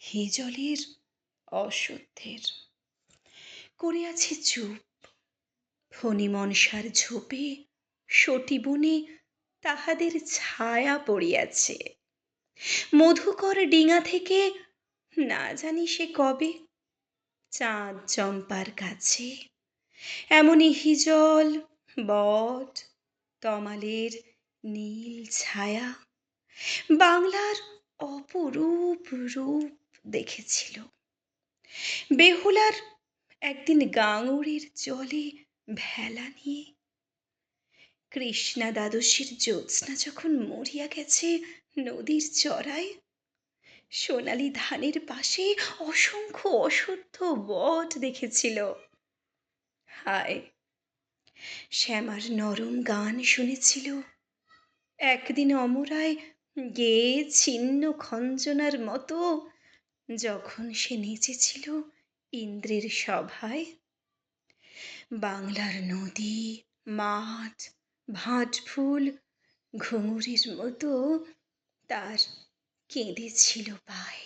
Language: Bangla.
হিজলের অশ্বত্থের করে আছে চুপ ফণি মনসার ঝোপে সটি বনে তাহাদের ছায়া পড়িয়াছে। মধুকর ডিঙা থেকে না জানি সে কবে চাঁদ চম্পার কাছে। এমনই হিজল, বট, তমালের নীল ছায়া, বাংলার অপরূপ রূপ দেখেছিল। বেহুলার একদিন গাঙুড়ির জলে ভেলা নিয়ে কৃষ্ণা দ্বাদশীর জ্যোৎস্না যখন মরিয়া গেছে নদীর চড়ায়, সোনালি ধানের পাশে অসংখ্য অশুদ্ধ বট দেখেছিল। হায়, শ্যামার নরম গান শুনেছিল। একদিন অমরায় গেয়ে ছিন্ন খঞ্জনার মতো যখন সে নেচেছিল ইন্দ্রের সভায় বাংলার নদী মাঠ ভাটফুল ঘুঙুরের মতো তার কেঁদেছিল পায়।